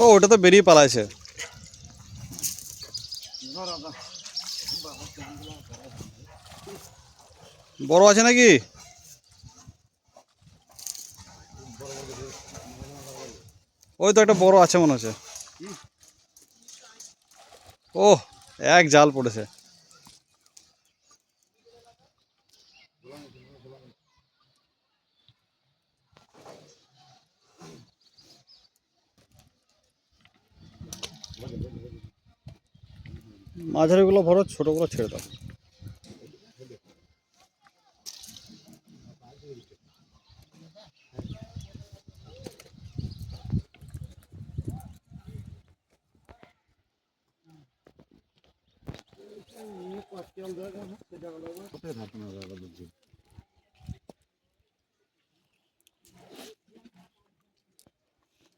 ও, ওটা তো বেরিয়ে পালাইছে। বড় আছে নাকি? ওই তো একটা বড় আছে মনে হচ্ছে। ও এক জাল পড়েছে। মাঝারিগুলো ভরো ছোটগুলো ছেড়ে দাও।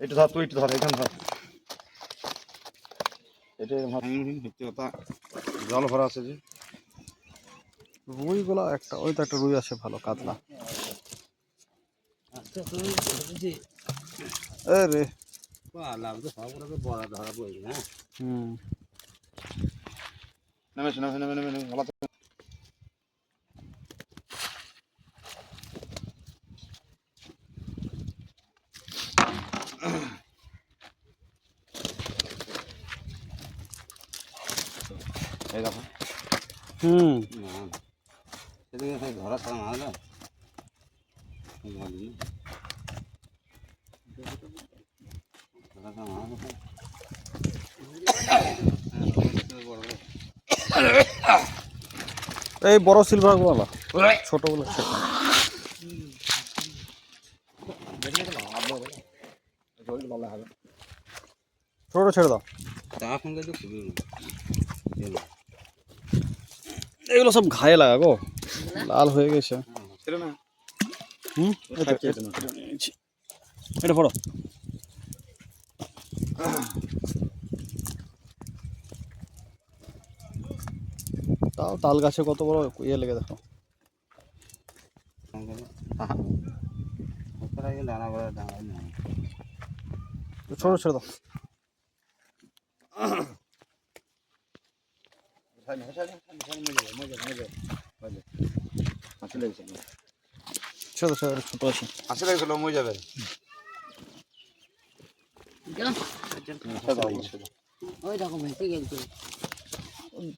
এটা ধর তুই একটু ধর এখানে ধর। এটা কথা। জল ভরা আছে যে। রুইগুলো একটা ওই তো একটা রুই আছে ভালো কাতলা। এ রে। হুম। নেমে নেমে নেমে নেমে নেমে গলা এই দেখো। হুম। সেদিকে ধরা ছাড়া না হলে এই বড় সিলভারগুলো ছোটগুলো ছেড়ে দাও। ছোট ছেড়ে দাও। এগুলো সব ঘায়ে লাগা গো। লাল হয়ে গেছে। না। হুম। এটা পড়ো। তাও তাল গাছে কত বড় ইয়ে লেগে দেখো। করে ছোট দাও। ছেড়ে দাও, ছোট আছে আসে লাগছিল মই যাবে ওই দেখো ভেসে গেছে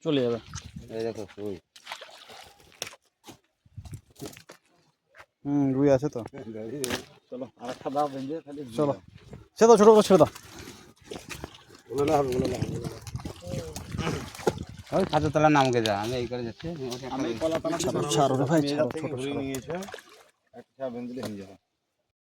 চলে যাবে এই দেখো ওই হুম রুই আছে তো চলো আর একটা দাও বেঁধে খালি চলো ছেড়ে দাও ছোট ছেড়ে দাও বলে না হবে বলে না হবে ওই খাঁচা তলা নামকে যা আমি এই করে যাচ্ছি। আমি কলাতলা ছাড়ো ভাই ছাড়ো ছোট ছোট নিয়েছে একটা বেঁধলে হয়ে যাবে